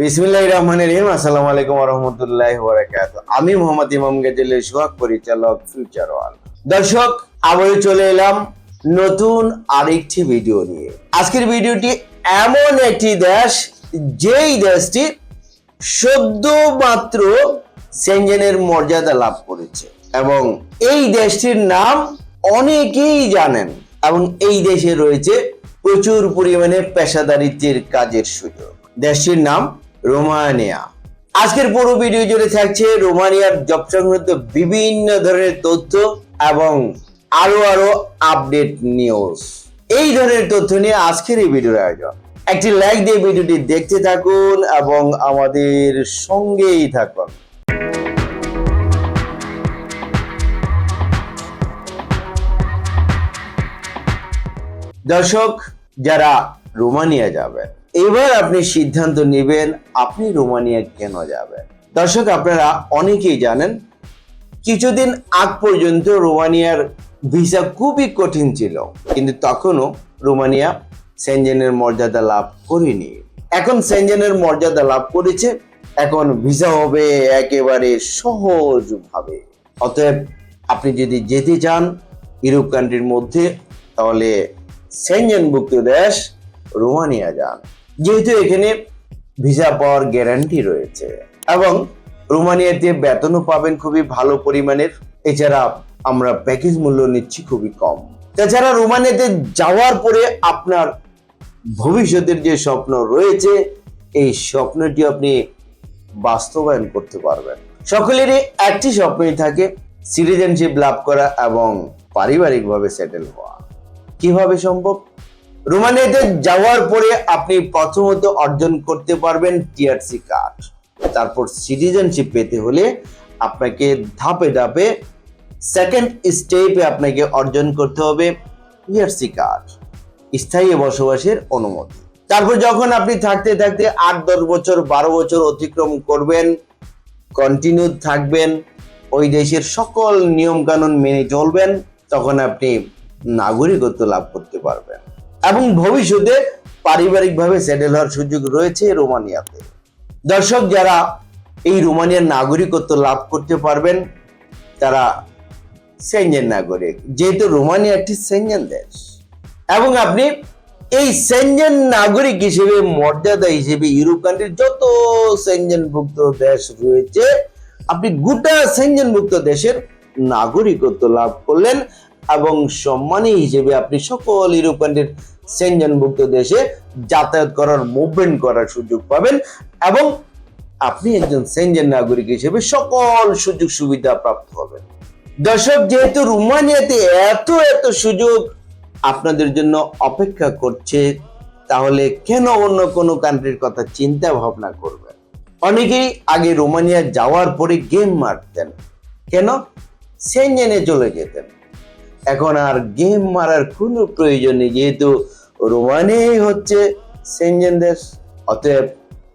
বিসমিল্লাহ রহমান রহিম। আসসালামু আলাইকুম রহমতুল্লাহ বরাকাত আমি মোহাম্মদ ইমাম গেজেলের সোহাগ পরিচালক ফিউচার ওয়াল দর্শক, আবারও চলে এলাম নতুন আরেকটি ভিডিও নিয়ে। আজকের ভিডিওটি এমন একটি দেশ, যেই দেশটি সদ্য মাত্র সেনজেনের মর্যাদা লাভ করেছে। এবং এই দেশটির নাম অনেকেই জানেন এবং এই দেশে রয়েছে প্রচুর পরিমাণে পেশাদারিত্বের কাজের সুযোগ। দেশটির নাম রোমানিয়া। আজকের পুরো ভিডিও জুড়ে থাকছে রোমানিয়ার জব সংক্রান্ত বিভিন্ন ধরনের তথ্য এবং আরও আরও আপডেট নিউজ এই ধরনের তথ্য নিয়ে আজকের এই ভিডিওর আয়োজন। একটি লাইক দিয়ে ভিডিওটি দেখতে থাকুন এবং আমাদের সঙ্গেই থাকুন। দর্শক, যারা রোমানিয়া যাবেন এবার আপনি সিদ্ধান্ত নেবেন, আপনি রোমানিয়া কেন যাবেন? দর্শক, আপনারা অনেকেই জানেন, কিছুদিন আগ পর্যন্ত রোমানিয়ার ভিসা খুবই কঠিন ছিল, কিন্তু তখনও রোমানিয়া সেনজেনের মর্যাদা লাভ করেনি। এখন সেনজেনের মর্যাদা লাভ করেছে, এখন ভিসা হবে একেবারে সহজভাবে। অতএব আপনি যদি যেতে চান ইউরোপ কান্ট্রির মধ্যে, তাহলে সেনজেন সেনজেনভুক্ত দেশ রোমানিয়া যান। যেহেতু এখানে ভিসা পাওয়ার গ্যারান্টি রয়েছে এবং রোমানিয়াতে বেতনও পাবেন খুবই ভালো পরিমাণের, এছাড়া আমরা প্যাকেজ মূল্য নিচ্ছি খুবই কম। তাছাড়া রোমানিয়াতে যাওয়ার পরে আপনার ভবিষ্যতের যে স্বপ্ন রয়েছে, এই স্বপ্নটি আপনি বাস্তবায়ন করতে পারবেন। সকলেরই একটি স্বপ্নই থাকে সিটিজেনশিপ লাভ করা এবং পারিবারিকভাবে সেটেল হওয়া। কীভাবে সম্ভব? রোমানিয়াতে যাওয়ার পরে আপনি প্রথমত অর্জন করতে পারবেন টিআরসি কার্ড। তারপর সিটিজেনশিপ পেতে হলে আপনাকে ধাপে ধাপে সেকেন্ড স্টেপে আপনাকে অর্জন করতে হবে টিআরসি কার্ড, স্থায়ী বসবাসের অনুমতি। তারপর যখন আপনি থাকতে থাকতে আট, দশ বছর, বারো বছর অতিক্রম করবেন কন্টিনিউ থাকবেন, ওই দেশের সকল নিয়মকানুন মেনে চলবেন, তখন আপনি নাগরিকত্ব লাভ করতে পারবেন। এবং ভবিষ্যতে পারিবারিকভাবে সেটেল হওয়ার সুযোগ রয়েছে রোমানিয়াতে। দর্শক, যারা এই রোমানিয়ার নাগরিকত্ব লাভ করতে পারবেন, তারা সেনজেন নাগরিক, যেহেতু রোমানিয়া একটি সেনজেন দেশ। এবং আপনি এই সেনজেন নাগরিক হিসেবে, মর্যাদা হিসেবে ইউরোপ কান্ট্রির যত সেনজেনভুক্ত দেশ রয়েছে, আপনি গোটা সেনজেনভুক্ত দেশের নাগরিকত্ব লাভ করলেন এবং সম্মানী হিসেবে আপনি সকল ইউরোপ কান্ট্রির সেনজেনভুক্ত দেশে যাতায়াত করার মুভমেন্ট করার সুযোগ পাবেন এবং আপনি একজন সেনজেন নাগরিক হিসেবে সকল সুযোগ সুবিধা প্রাপ্ত হবেন। দর্শক, যেহেতু রোমানিয়াতে এত এত সুযোগ আপনাদের জন্য অপেক্ষা করছে, তাহলে কেন অন্য কোনো কান্ট্রির কথা চিন্তা ভাবনা করবেন? অনেকেই আগে রোমানিয়া যাওয়ার পরে গেম মারতেন। কেন? সেনজেনে চলে যেতেন। এখন আর গেম মারার কোনো প্রয়োজন নেই, যেহেতু রোমানিয়াই হচ্ছে সেনজেন দেশ অতএব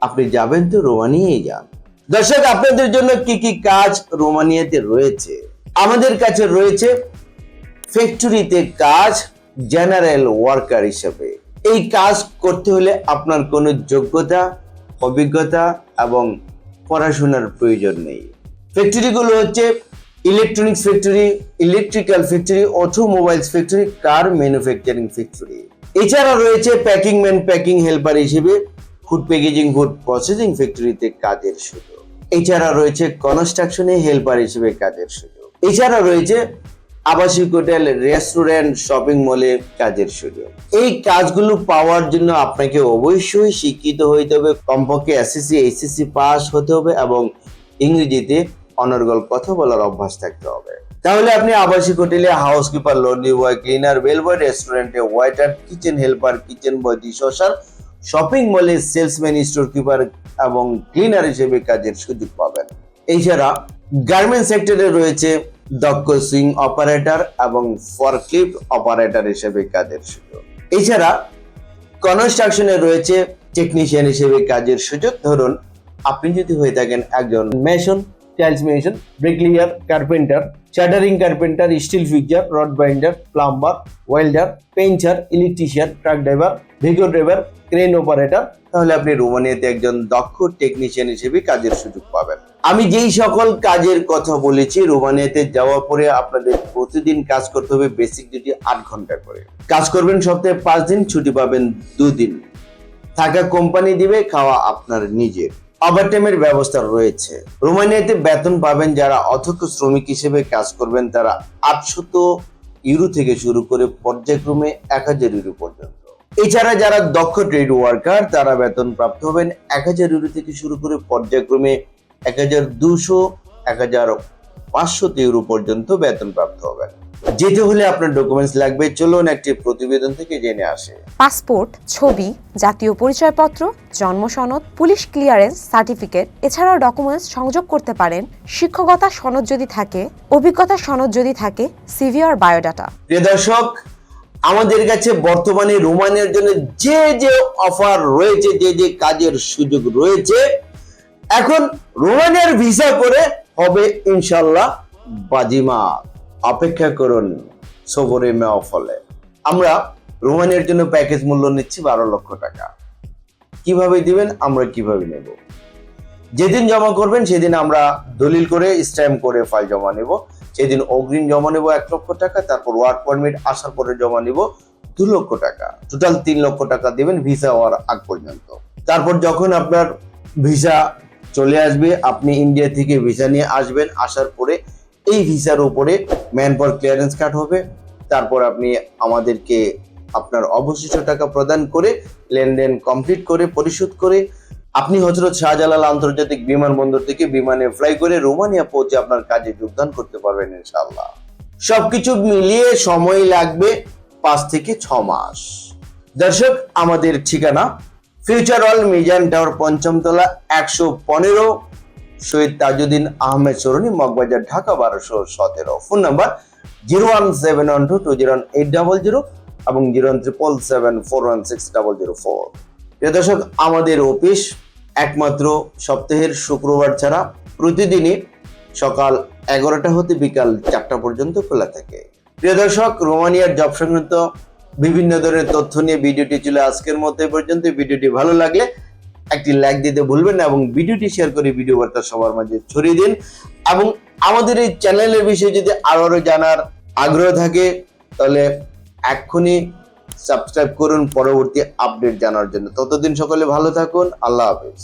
আপনি যাবেন তো রোমানিয়াই যান। দর্শক, আপনাদের জন্য কি কি কাজ রোমানিয়াতে রয়েছে? আমাদের কাছে রয়েছে ফ্যাক্টরিতে কাজ জেনারেল ওয়ার্কার হিসেবে। এই কাজ করতে হলে আপনার কোনো যোগ্যতা, অভিজ্ঞতা এবং পড়াশোনার প্রয়োজন নেই। ফ্যাক্টরিগুলো হচ্ছে electronics factory electrical factory automobiles factory car manufacturing factory এছাড়া রয়েছে প্যাকিং ম্যান প্যাকিং হেল্পার হিসেবে ফুড প্যাকেজিং ফুড প্রসেসিং ফ্যাক্টরিতে কাজের সুযোগ। এছাড়া রয়েছে কনস্ট্রাকশনে হেল্পার হিসেবে কাজের সুযোগ। এছাড়া রয়েছে আবাসিক হোটেল রেস্টুরেন্ট শপিং মলে কাজের সুযোগ। এই কাজগুলো পাওয়ার জন্য আপনাকে অবশ্যই শিক্ষিত হইতে হবে। কমপক্ষে এসএসসি এইচএসসি পাস হতে হবে এবং ইংরেজিতে অনর্গল কথা বলার অভ্যাস থাকতে হবে। তাহলে আপনি আবাসিক হোটেলে housekeeper laundry boy cleaner bell boy রেস্টুরেন্টে waiter kitchen helper kitchen boy dishwasher shopping মলে সেলসম্যান স্টোর কিপার এবং ক্লিনার হিসেবে কাজের সুযোগ পাবেন। এছাড়া গার্মেন্ট সেক্টরে রয়েছে দক্ষ সুইং অপারেটর এবং ফরক্লিফট অপারেটর হিসেবে কাজের সুযোগ। এছাড়া কনস্ট্রাকশনে রয়েছে টেকনিশিয়ান হিসেবে কাজের সুযোগ। ধরুন, আপনি যদি হয়ে থাকেন একজন mason tiles mason bricklayer carpenter shuttering carpenter steel fixer rod binder plumber welder painter electrician truck driver vehicle driver crane operator তাহলে আপনি রোমানিয়াতে একজন দক্ষ টেকনিশিয়ান হিসেবে কাজের সুযোগ পাবেন। আমি যেই সকল কাজের কথা বলেছি, রোমানিয়াতে যাওয়ার পরে আপনাদের প্রতিদিন কাজ করতে হবে বেসিক ডিউটি আট ঘণ্টা করে। কাজ করবেন সপ্তাহে পাঁচ দিন, ছুটি পাবেন দুদিন। থাকা কোম্পানি দিবে, খাওয়া আপনার নিজের। ওভারটাইমের ব্যবস্থা রয়েছে। রোমানিয়াতে বেতন পাবেন যারা অধ্যক্ষ শ্রমিক হিসেবে কাজ করবেন। তারা আটশত ইউরো থেকে শুরু করে পর্যায়ক্রমে এক হাজার ইউরো পর্যন্ত। এছাড়া যারা দক্ষ ট্রেড ওয়ার্কার তারা বেতন প্রাপ্ত হবেন এক হাজার ইউরো থেকে শুরু করে পর্যায়ক্রমে এক হাজার দুশো, এক হাজার পাঁচশো ইউরো পর্যন্ত বেতন প্রাপ্ত হবেন যেতে হলে আপনার ডকুমেন্টস লাগবে। চলুন একটি প্রতিবেদন থেকে জেনে আসে। পাসপোর্ট ছবি জাতীয় পরিচয়পত্র জন্ম সনদ পুলিশ ক্লিয়ারেন্স সার্টিফিকেট এছাড়াও ডকুমেন্টস সংযোগ করতে পারেন। শিক্ষকতা সনদ যদি থাকে অভিজ্ঞতা সনদ যদি থাকে সিভি আর বায়োডাটা প্রিয় দর্শক আমাদের কাছে বর্তমানে রোমানের জন্য যে যে অফার রয়েছে যে যে কাজের সুযোগ রয়েছে এখন রোমানের ভিসা করে হবে ইনশাল্লাহ বাজিমা। অপেক্ষা করুন সবরে মেওয়া ফলে। আমরা রোমানের জন্য প্যাকেজ মূল্য নিচ্ছি বারো লক্ষ টাকা। কীভাবে দিবেন, আমরা কীভাবে নেব? যেদিন জমা করবেন, সেদিন আমরা দলিল করে, স্ট্যাম্প করে ফাইল জমা নেব। সেদিন অগ্রিম জমা নেব এক লক্ষ টাকা, তারপর ওয়ার্ক পারমিট আসার পরে জমা নেব দু লক্ষ টাকা। টোটাল তিন লক্ষ টাকা দেবেন ভিসা হওয়ার আগ পর্যন্ত। তারপর যখন আপনার ভিসা চলে আসবে। আপনি ইন্ডিয়া থেকে ভিসা নিয়ে আসবেন। আসার পরে এই ভিসার উপরে ম্যান পাওয়ার ক্লিয়ারেন্স কার্ড হবে। তারপর আপনি আমাদেরকে আপনার অবশিষ্ট টাকা প্রদান করে লেনদেন কমপ্লিট করে, পরিশোধ করে, আপনি হজরত শাহজালাল আন্তর্জাতিক বিমানবন্দর থেকে বিমানে ফ্লাই করে রোমানিয়া পৌঁছে আপনার কাজে যোগদান করতে পারবেন ইনশাল্লাহ সবকিছু মিলিয়ে সময় লাগবে পাঁচ থেকে ছ মাস। দর্শক, আমাদের ঠিকানা ফিউচার অল মিজান টাওয়ার পঞ্চমতলা একশো পনেরো শহীদ তাজুদ্দিন আহমেদ সরণি মগবাজার ঢাকা বারোশো সতেরো phone number zero one seven one two two zero eight double zero এবং zero one triple seven four one six double zero four প্রিয় দর্শক, আমাদের অফিস একমাত্র সপ্তাহের শুক্রবার ছাড়া প্রতিদিনই সকাল এগারোটা হতে বিকাল চারটা পর্যন্ত খোলা থাকে। প্রিয় দর্শক, রোমানিয়ার জব সংক্রান্ত বিভিন্ন ধরনের তথ্য নিয়ে ভিডিওটি ছিল আজকের মতো এ পর্যন্ত। ভিডিওটি ভালো লাগলে একটি লাইক দিতে ভুলবেন না এবং ভিডিওটি শেয়ার করে ভিডিও বার্তা সবার মাঝে ছড়িয়ে দিন। এবং আমাদের এই চ্যানেলের বিষয়ে যদি আরও আরও জানার আগ্রহ থাকে, তাহলে এক্ষুনি সাবস্ক্রাইব করুন পরবর্তী আপডেট জানার জন্য। ততদিন সকলে ভালো থাকুন। আল্লাহ হাফেজ।